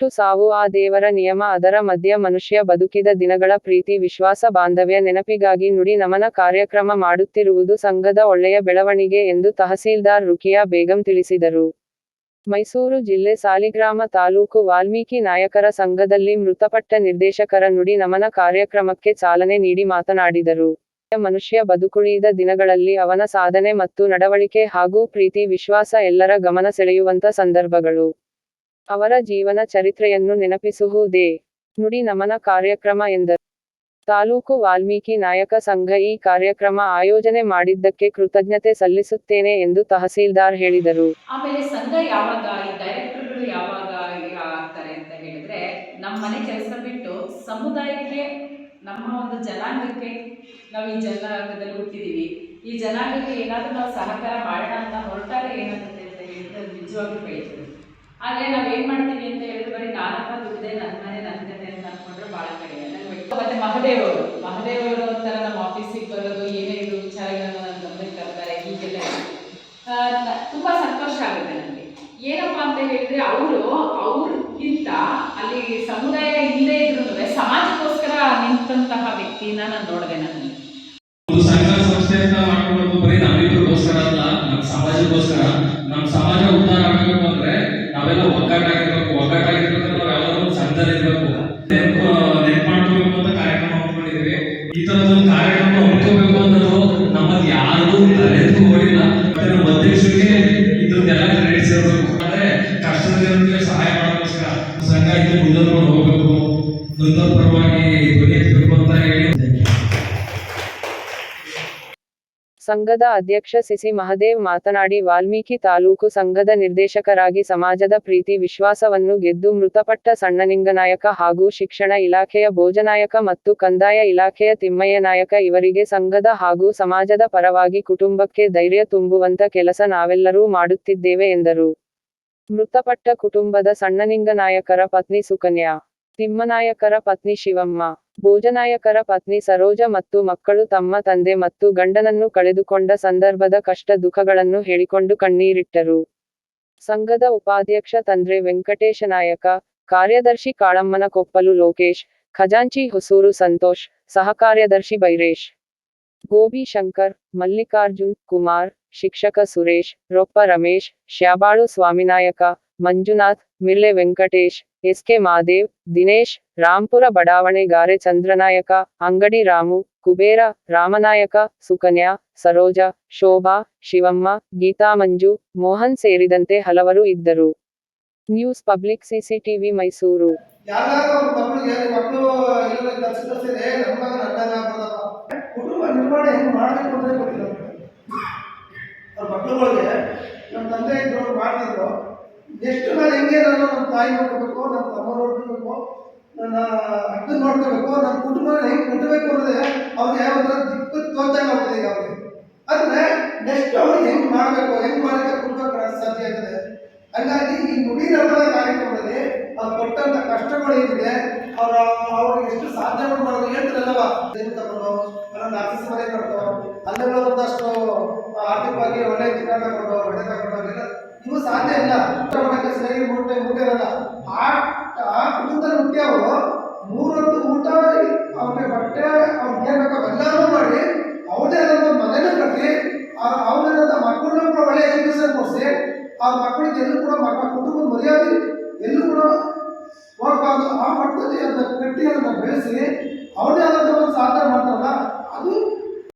ಹುಟ್ಟು ಸಾವು ಆ ದೇವರ ನಿಯಮ ಅದರ ಮಧ್ಯ ಮನುಷ್ಯ ಬದುಕಿದ ದಿನಗಳ ಪ್ರೀತಿ, ವಿಶ್ವಾಸ, ಬಾಂಧವ್ಯ, ನೆನಪಿಗಾಗಿ ನುಡಿ ನಮನ ಕಾರ್ಯಕ್ರಮ ಮಾಡುತ್ತಿರುವುದು ಸಂಘದ ಒಳ್ಳೆಯ ಬೆಳವಣಿಗೆ ಎಂದು ತಹಸೀಲ್ದಾರ್ ರುಖಿಯಾ ಬೇಗಂ ತಿಳಿಸಿದರು. ಮೈಸೂರು ಜಿಲ್ಲೆ ಸಾಲಿಗ್ರಾಮ ತಾಲೂಕು ವಾಲ್ಮೀಕಿ ನಾಯಕರ ಸಂಘದಲ್ಲಿ ಮೃತಪಟ್ಟ ನಿರ್ದೇಶಕರ ನುಡಿ ನಮನ ಕಾರ್ಯಕ್ರಮಕ್ಕೆ ಚಾಲನೆ ನೀಡಿ ಮಾತನಾಡಿದರು. ಮನುಷ್ಯ ಬದುಕುಳಿದ ದಿನಗಳಲ್ಲಿ ಅವನ ಸಾಧನೆ ಮತ್ತು ನಡವಳಿಕೆ ಹಾಗೂ ಪ್ರೀತಿ, ವಿಶ್ವಾಸ ಎಲ್ಲರ ಗಮನ ಸೆಳೆಯುವಂತ ಸಂದರ್ಭಗಳು. ಅವರ ಜೀವನ ಚರಿತ್ರೆಯನ್ನು ನೆನಪಿಸುವುದೇ. ನುಡಿ ನಮನ ಕಾರ್ಯಕ್ರಮ ಎಂದರು. ತಾಲೂಕು ವಾಲ್ಮೀಕಿ ನಾಯಕ ಸಂಘ ಈ ಕಾರ್ಯಕ್ರಮ ಆಯೋಜನೆ ಮಾಡಿದ್ದಕ್ಕೆ ಕೃತಜ್ಞತೆ ಸಲ್ಲಿಸುತ್ತೇನೆ ಎಂದು ತಹಸೀಲ್ದಾರ್ ಹೇಳಿದರು. ಆಮೇಲೆ ಸಂಘ ಯಾವಾಗ ಡೈರೆಕ್ಟರ್ಗಳು ಯಾವಾಗ ಆಗ್ತಾರೆ ಅಂತ ಹೇಳಿದ್ರೆ ನಮ್ಮ ಮನೆ ಕೆಲಸ ಬಿಟ್ಟು ಸಮುದಾಯಕ್ಕೆ, ನಮ್ಮ ಒಂದು ಜನಾಂಗಕ್ಕೆ ನಾವು ಈ ಜನಾಂಗದಲ್ಲಿ ಹುಟ್ಟಿದೀವಿ. ಈ ಜನಾಂಗಕ್ಕೆ ಏನಾದರೂ ನಾವು ಸಹಕಾರ ಮಾಡೋಣ ಅಂತ ಹೊರಟಾಗ ಏನಾಗುತ್ತೆ ಅಂತ ಹೇಳಿದ್ರೆ ನಿಜವಾಗಿ ಬೆಳೀತದೆ ಆದರೆ ನಾವು ಏನು ಮಾಡ್ತೀವಿ ಅಂತ ಹೇಳಿದ್ರೆ ಬರೀ ನಾನಪ್ಪ ದುಡ್ಡಿದೆ ನನ್ನ ಮನೆ ನನ್ನ ಕತೆ ಅಂತ ಅನ್ಕೊಂಡ್ರೆ ಭಾಳ ಕಡೆ ಮತ್ತೆ ಮಹದೇವ್ ಅವರು ಮಹದೇವ್ ಅವರು ಒಂಥರ ನಮ್ಮ ಆಫೀಸಿಗೆ ಬರೋದು ಏನೇ ಇದು ವಿಚಾರಗಳನ್ನ ನನ್ನ ಗಮನಕ್ಕೆ ತರ್ತಾರೆ ಹೀಗೆಲ್ಲ ಆ, ತುಂಬಾ ಸಂತೋಷ ಆಗುತ್ತೆ ನನಗೆ. ಏನಪ್ಪಾ ಅಂತ ಹೇಳಿದ್ರೆ ಅವರು ಅವ್ರಿಗಿಂತ ಅಲ್ಲಿ ಸಮುದಾಯ ಇಲ್ಲದೆ ಇದ್ರು ಸಮಾಜಕ್ಕೋಸ್ಕರ ನಿಂತಹ ವ್ಯಕ್ತಿನ ನಾನು ನೋಡಿದೆ ನಾನು ಒಂದು ಸಂಘ ಸಂಸ್ಥೆ ಅಂತ ಮಾಡ್ಕೊಳ್ಳೋದು ಬರೀ ನಮ್ಮಿಬ್ಬರಿಗೋಸ್ಕರ ಕಷ್ಟದಲ್ಲಿರೋರಿಗೆ ಸಹಾಯ ಮಾಡೋಕ್ಕೋಸ್ಕರ ಸಂಘ ಇನ್ನು ಮುಂದುವರ್ಕೊಂಡು ಹೋಗಬೇಕು. ನೊಂದವ್ರ ಪರವಾಗಿ ಅಂತ ಹೇಳಿ. ಸಂಘದ ಅಧ್ಯಕ್ಷ ಸಿಸಿ ಮಹದೇವ್ ಮಾತನಾಡಿ, ವಾಲ್ಮೀಕಿ ತಾಲೂಕು ಸಂಘದ ನಿರ್ದೇಶಕರಾಗಿ ಸಮಾಜದ ಪ್ರೀತಿ, ವಿಶ್ವಾಸವನ್ನು ಗೆದ್ದು ಮೃತಪಟ್ಟ ಸಣ್ಣನಿಂಗನಾಯಕ ಹಾಗೂ ಶಿಕ್ಷಣ ಇಲಾಖೆಯ ಭೋಜನಾಯಕ ಮತ್ತು ಕಂದಾಯ ಇಲಾಖೆಯ ತಿಮ್ಮಯ್ಯ ನಾಯಕ ಇವರಿಗೆ ಸಂಘದ ಹಾಗೂ ಸಮಾಜದ ಪರವಾಗಿ ಕುಟುಂಬಕ್ಕೆ ಧೈರ್ಯ ತುಂಬುವಂತ ಕೆಲಸ ನಾವೆಲ್ಲರೂ ಮಾಡುತ್ತಿದ್ದೇವೆ ಎಂದರು. ಮೃತಪಟ್ಟ ಕುಟುಂಬದ ಸಣ್ಣನಿಂಗನಾಯಕರ ಪತ್ನಿ ಸುಕನ್ಯಾ, ತಿಮ್ಮನಾಯಕರ ಪತ್ನಿ ಶಿವಮ್ಮ, ಭೋಜನಾಯಕರ ಪತ್ನಿ ಸರೋಜ ಮತ್ತು ಮಕ್ಕಳು ತಮ್ಮ ತಂದೆ ಮತ್ತು ಗಂಡನನ್ನು ಕಳೆದುಕೊಂಡ ಸಂದರ್ಭದ ಕಷ್ಟ ದುಃಖಗಳನ್ನು ಹೇಳಿಕೊಂಡು ಕಣ್ಣೀರಿಟ್ಟರು. ಸಂಘದ ಉಪಾಧ್ಯಕ್ಷ ತಂದ್ರೆ ವೆಂಕಟೇಶ ನಾಯಕ, ಕಾರ್ಯದರ್ಶಿ ಕಾಳಮ್ಮನ ಕೊಪ್ಪಲು ಲೋಕೇಶ್, ಖಜಾಂಚಿ ಹೊಸೂರು ಸಂತೋಷ್, ಸಹಕಾರ್ಯದರ್ಶಿ ಬೈರೇಶ್. ಗೋಬಿ ಶಂಕರ್, ಮಲ್ಲಿಕಾರ್ಜುನ್ ಕುಮಾರ್, ಶಿಕ್ಷಕ ಸುರೇಶ್, ರೊಪ್ಪ ರಮೇಶ್, ಶ್ಯಾಬಾಳು ಸ್ವಾಮಿನಾಯಕ, ಮಂಜುನಾಥ್ ಮಿರ್ಲೆ ವೆಂಕಟೇಶ್, ಎಸ್ಕೆ ಮಾದೇವ್, ದಿನೇಶ್, ರಾಂಪುರ ಬಡಾವಣೆ ಗಾರೆ ಚಂದ್ರನಾಯಕ, ಅಂಗಡಿ ರಾಮು, ಕುಬೇರ, ರಾಮನಾಯಕ, ಸುಕನ್ಯಾ, ಸರೋಜ, ಶೋಭಾ, ಶಿವಮ್ಮ, ಗೀತಾ ಮಂಜು, ಮೋಹನ್ ಸೇರಿದಂತೆ ಹಲವರು ಇದ್ದರು. ನ್ಯೂಸ್ ಪಬ್ಲಿಕ್ ಸಿಸಿಟಿವಿ ಮೈಸೂರು ಯಾವ್ದಾದ್ರು ಅವ್ರ ಮಕ್ಕಳಿಗೆ ಮಕ್ಕಳು ಎಲ್ಲ ಕೆಲಸ ಕಲ್ಸಿದೆ ನಮ್ಮ ಮಗ ನನ್ನಂಗ ಆಗ್ತದಪ್ಪ ಕುಟುಂಬ ನಿರ್ಮಾಣ ಹೆಂಗ್ ಮಾಡ್ಬೇಕು ಅಂತ ಗೊತ್ತಿಲ್ಲ ಅವ್ರ ಮಕ್ಕಳುಗಳಿಗೆ ನಮ್ಮ ತಂದೆ ಇದ್ರು ಮಾಡ್ತಿದ್ರು. ನೆಕ್ಸ್ಟ್ ನಾನು ಹೆಂಗೆ ನಾನು ನಮ್ಮ ತಾಯಿ ನೋಡ್ಕೋಬೇಕು ನಮ್ಮ ತಮ್ಮ ನೋಡ್ಕೋಬೇಕು, ನನ್ನ ಅಕ್ಕನ ನೋಡ್ಕೋಬೇಕು ನನ್ನ ಕುಟುಂಬ ಹೆಂಗೆ ಕಟ್ಟಬೇಕು ಅನ್ನೋದೇ ಅವ್ರಿಗೆ ಒಂಥರ ದಿಕ್ಕು ತೋರ್ದಂಗೆ ಆಗ್ತದೆ ಈಗ ಅವ್ರಿಗೆ. ಆದರೆ ನೆಕ್ಸ್ಟ್ ಅವ್ರಿಗೆ ಹೆಂಗೆ ಮಾಡಬೇಕು, ಹೆಂಗೆ ಕುಟುಂಬ ಕಟ್ಟಕ್ಕೆ ಸಾಧ್ಯ ಆಗ್ತದೆ? ಹಂಗಾಗಿ ಈ ನುಡಿ ನಮ್ಮ ಕಾರ್ಯಕ್ರಮದಲ್ಲಿ ಅವ್ರು ಕೊಟ್ಟಂತ ಕಷ್ಟಗಳು ಏನಿದೆ ಅವರ, ಅವ್ರಿಗೆ ಎಷ್ಟು ಸಾಧ್ಯಗಳು ಮಾಡೋದು ಹೇಳ್ತಾರಲ್ಲವ? ಏನು ಅಲ್ಲೊಂದು ಆಫೀಸ್ ಮನೆ ಕಟ್ಟು ಅಲ್ಲೆಲ್ಲ ಒಂದಷ್ಟು ಆರ್ಥಿಕವಾಗಿ ಒಳ್ಳೆ ಚಿನ್ನ ತಗೊಂಡು ಒಳ್ಳೆ ತಗೊಂಡು ಎಲ್ಲ ಇವು ಸಾಧ್ಯ ಇಲ್ಲ. ಊಟ ಸರಿ ಮೂರು ಟೈಮ್ ಊಟ ಇರಲ್ಲ ಆ ಆ ಕುಟುಂಬದಲ್ಲಿ ಹುಟ್ಟಿ ಅವರು ಮೂರೊತ್ತು ಊಟ ಅವ್ರಿಗೆ ಬಟ್ಟೆ ಅವ್ರಿಗೆ ಏನ್ ಬೇಕೋ ಎಲ್ಲಾನು ಮಾಡಿ ಹೋಗ್ಬಾರ್ದು ಆ ಮಟ್ಟದಲ್ಲಿ ಅದನ್ನ